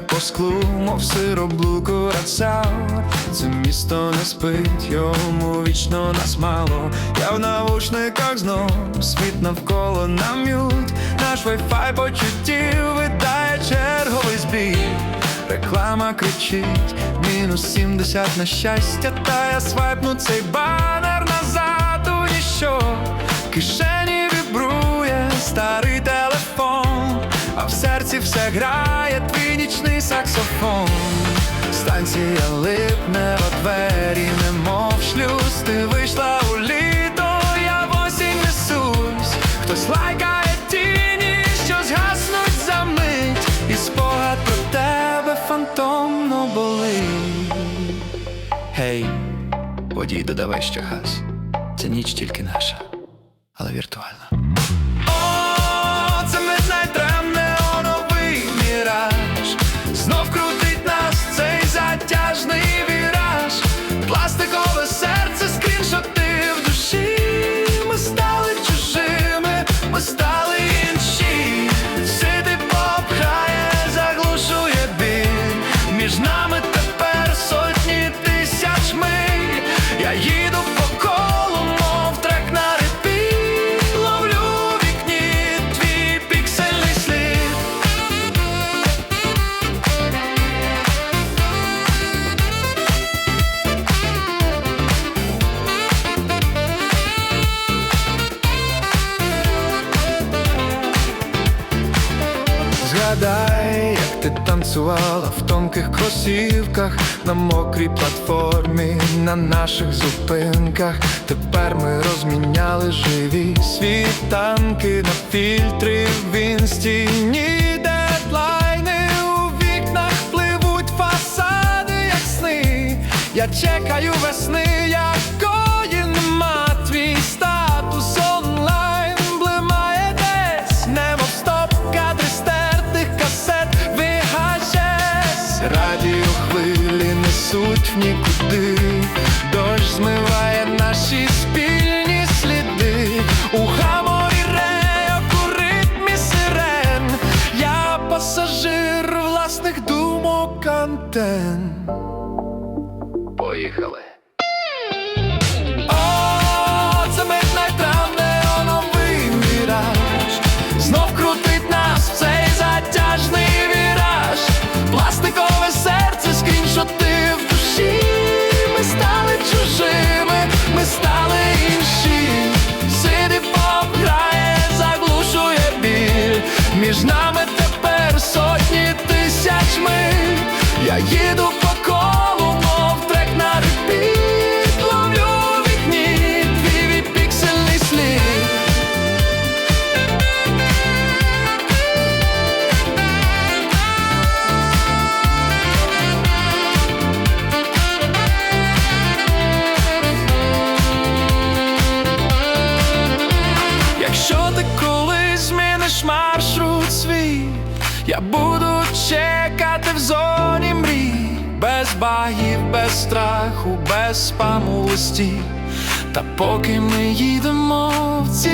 стікає по склу, мов сироблуку рацав. Це місто не спить, йому вічно нас мало. Я в навушниках знов, світ навколо на м'ют. Наш вайфай почуттів видає черговий збій. Реклама кричить, мінус 70 на щастя, та я свайпну цей банер назад у ніщо. Кишені серці все грає твій нічний саксофон. Станція липне в двері, немов шлюз, ти вийшла у літо, я в осінь несусь, хтось лайкає тіні, що згаснуть за мить, і спогад про тебе фантомно болить. Гей, водій, додавай ще газ. Це ніч тільки наша, але віртуальна. Згадай, як ти танцювала в тонких кросівках на мокрій платформі, на наших зупинках. Тепер ми розміняли живі світанки на фільтри в інстіні дедлайни у вікнах пливуть фасади, як сни. Я чекаю весни, якої несуть в нікуди, дощ змиває наші спільні сліди у хаморі рейок, у ритмі сирен. Я пасажир власних думок антен. Я буду чекати в зоні мрій, без багів, без страху, без спаму. Та поки ми їдемо в цій